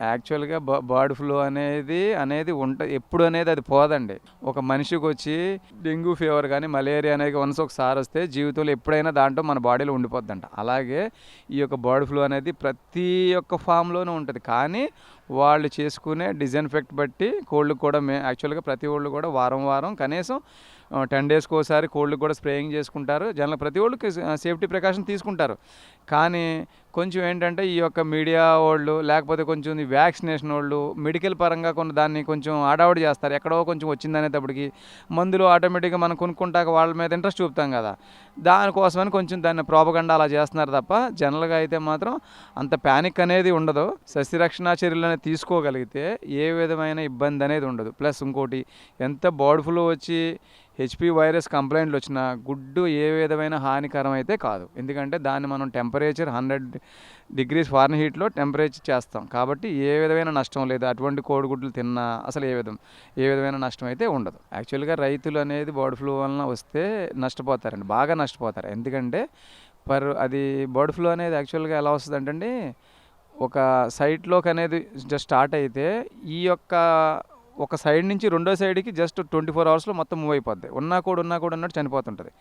యాక్చువల్గా bird flu అనేది అనేది ఉంట ఎప్పుడు అనేది అది పోదండి. ఒక మనిషికి వచ్చి డెంగ్యూ ఫీవర్ కానీ మలేరియా అనేది వన్స్ ఒకసారి వస్తే జీవితంలో ఎప్పుడైనా దాంట్లో మన బాడీలో ఉండిపోద్దంట. అలాగే ఈ యొక్క బర్డ్ ఫ్లూ అనేది ప్రతి ఒక్క ఫామ్లోనూ ఉంటుంది. కానీ వాళ్ళు చేసుకునే డిజైన్ఫెక్ట్ బట్టి కోళ్ళు కూడా మే యాక్చువల్గా ప్రతి వాళ్ళు కూడా వారం వారం కనీసం టెన్ డేస్కి ఒకసారి కోళ్ళకి కూడా స్ప్రేయింగ్ చేసుకుంటారు. జనరల్ ప్రతి వాళ్ళకి సేఫ్టీ ప్రికాషన్ తీసుకుంటారు. కానీ కొంచెం ఏంటంటే ఈ యొక్క మీడియా వాళ్ళు లేకపోతే కొంచెం ఈ వ్యాక్సినేషన్ వాళ్ళు మెడికల్ పరంగా కొన్ని దాన్ని కొంచెం ఆడావిడి చేస్తారు. ఎక్కడో కొంచెం వచ్చిందనేటప్పటికి మందులు ఆటోమేటిక్గా మనం కొనుక్కుంటాక వాళ్ళ మీద ఇంట్రెస్ట్ చూపుతాం కదా. దానికోసమని కొంచెం దాన్ని ప్రోపగండా అలా చేస్తున్నారు తప్ప జనరల్గా అయితే మాత్రం అంత ప్యానిక్ అనేది ఉండదు. సస్యరక్షణ చర్యలు అనేది తీసుకోగలిగితే ఏ విధమైన ఇబ్బంది అనేది ఉండదు. ప్లస్ ఇంకోటి ఎంత బర్డ్ ఫ్లూ వచ్చి హెచ్పి వైరస్ కంప్లైంట్లు వచ్చినా గుడ్డు ఏ విధమైన హానికరం అయితే కాదు. ఎందుకంటే దాన్ని మనం టెంపరేచర్ హండ్రెడ్ డిగ్రీస్ ఫారెన్ హీట్లో టెంపరేచర్ చేస్తాం. కాబట్టి ఏ విధమైన నష్టం లేదు. అటువంటి కోడిగుడ్లు తిన్నా అసలు ఏ విధం ఏ విధమైన నష్టం అయితే ఉండదు. యాక్చువల్గా రైతులు అనేది బర్డ్ ఫ్లూ వలన వస్తే నష్టపోతారండి. బాగా నష్టపోతారు. ఎందుకంటే పర్ అది బర్డ్ ఫ్లూ అనేది యాక్చువల్గా ఎలా వస్తుంది అంటే ఒక సైట్లోకి అనేది జస్ట్ స్టార్ట్ అయితే ఈ యొక్క ఒక సైడ్ నుంచి రెండో సైడ్కి జస్ట్ ట్వంటీ ఫోర్ అవర్స్లో మొత్తం మూవ్ అయిపోద్ది. ఉన్నా కూడా ఉన్నా కూడా ఉన్నట్టు చనిపోతుంటుంది.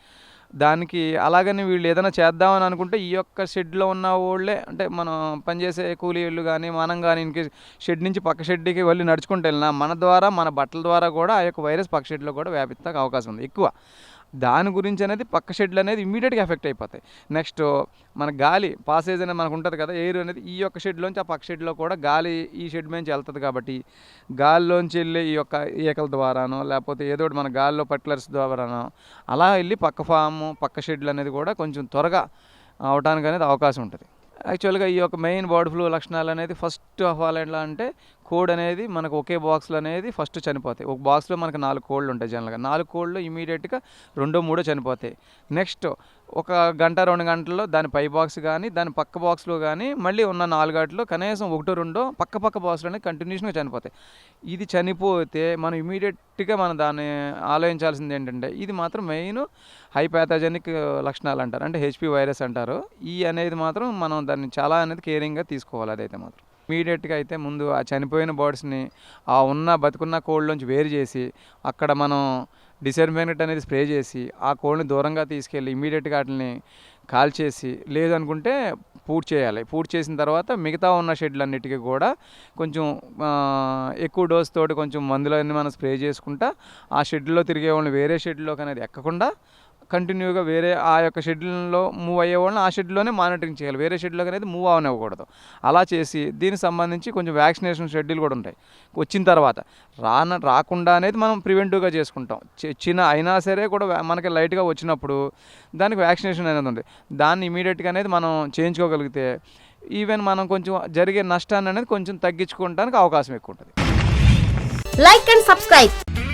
దానికి అలాగని వీళ్ళు ఏదైనా చేద్దామని అనుకుంటే ఈ యొక్క షెడ్లో ఉన్న వాళ్ళే అంటే మనం పనిచేసే కూలీళ్ళు కానీ మనం కానీ ఇంకే షెడ్ నుంచి పక్క షెడ్కి వెళ్ళి నడుచుకుంటూ వెళ్ళినా మన ద్వారా మన బట్టల ద్వారా కూడా ఆ యొక్క వైరస్ పక్క షెడ్లో కూడా వ్యాపిస్తానికి అవకాశం ఉంది. ఎక్కువ. దాని గురించి అనేది పక్క షెడ్లు అనేది ఇమీడియట్గా ఎఫెక్ట్ అయిపోతాయి. నెక్స్ట్ మన గాలి పాసేజ్ అనేది మనకు ఉంటుంది కదా ఎయిర్ అనేది ఈ యొక్క షెడ్లోంచి ఆ పక్క షెడ్లో కూడా గాలి ఈ షెడ్ నుంచి వెళ్తుంది కాబట్టి గాలిలోంచి వెళ్ళి ఈ యొక్క ఈకల ద్వారానో లేకపోతే ఏదో ఒకటి మన గాలిలో పట్లర్స్ ద్వారానో అలా వెళ్ళి పక్క ఫాము పక్క షెడ్లు అనేది కూడా కొంచెం త్వరగా అవడానికి అనేది అవకాశం ఉంటుంది. యాక్చువల్గా ఈ యొక్క మెయిన్ బర్డ్ ఫ్లూ లక్షణాలు అనేది ఫస్ట్ ఆఫ్ ఆల్ ఎట్లా అంటే కోడ్ అనేది మనకు ఒకే బాక్స్లో అనేది ఫస్ట్ చనిపోతాయి. ఒక బాక్స్లో మనకు నాలుగు కోళ్ళు ఉంటాయి జనరల్గా. నాలుగు కోళ్ళు ఇమీడియట్గా రెండో మూడో చనిపోతాయి. నెక్స్ట్ ఒక గంట రెండు గంటల్లో దాని పై బాక్స్ కానీ దాని పక్క బాక్స్లో కానీ మళ్ళీ ఉన్న నాలుగాటిలో కనీసం ఒకటో రెండో పక్క పక్క బాక్స్లో అనేది కంటిన్యూషన్గా చనిపోతాయి. ఇది చనిపోతే మనం ఇమీడియట్గా మనం దాన్ని ఆలోచించాల్సింది ఏంటంటే ఇది మాత్రం మెయిన్ హై లక్షణాలు అంటారు. అంటే హెచ్పి వైరస్ అంటారు. ఈ అనేది మాత్రం మనం దాన్ని చాలా అనేది కేరింగ్గా తీసుకోవాలి అదైతే మాత్రం. ఇమీడియట్గా అయితే ముందు ఆ చనిపోయిన బర్డ్స్ని ఆ ఉన్న బతుకున్న కోళ్ళలోంచి వేరు చేసి అక్కడ మనం డిసర్మినెంట్ అనేది స్ప్రే చేసి ఆ కోళ్ళని దూరంగా తీసుకెళ్ళి ఇమీడియట్గా వాటిని కాల్చేసి లేదనుకుంటే పూర్తి చేయాలి. పూర్తి చేసిన తర్వాత మిగతా ఉన్న షెడ్లన్నిటికీ కూడా కొంచెం ఎక్కువ డోస్ తోటి కొంచెం మందులన్నీ మనం స్ప్రే చేసుకుంటా ఆ షెడ్లో తిరిగే వాళ్ళని వేరే షెడ్లోకి అనేది ఎక్కకుండా కంటిన్యూగా వేరే ఆ యొక్క షెడ్యూల్లో మూవ్ అయ్యే వాళ్ళని ఆ షెడ్యూల్లోనే మానిటరింగ్ చేయాలి. వేరే షెడ్యూల్లోకి అనేది మూవ్ అవనివ్వకూడదు. అలా చేసి దీనికి సంబంధించి కొంచెం వ్యాక్సినేషన్ షెడ్యూల్ కూడా ఉంటాయి. వచ్చిన తర్వాత రాన రాకుండా అనేది మనం ప్రివెంటివ్గా చేసుకుంటాం. చి- చిన్న అయినా సరే కూడా మనకి లైట్గా వచ్చినప్పుడు దానికి వ్యాక్సినేషన్ అనేది ఉంది. దాన్ని ఇమీడియట్గా అనేది మనం చేయించుకోగలిగితే ఈవెన్ మనం కొంచెం జరిగే నష్టాన్ని అనేది కొంచెం తగ్గించుకోవడానికి అవకాశం ఎక్కువ ఉంటుంది. Like and subscribe.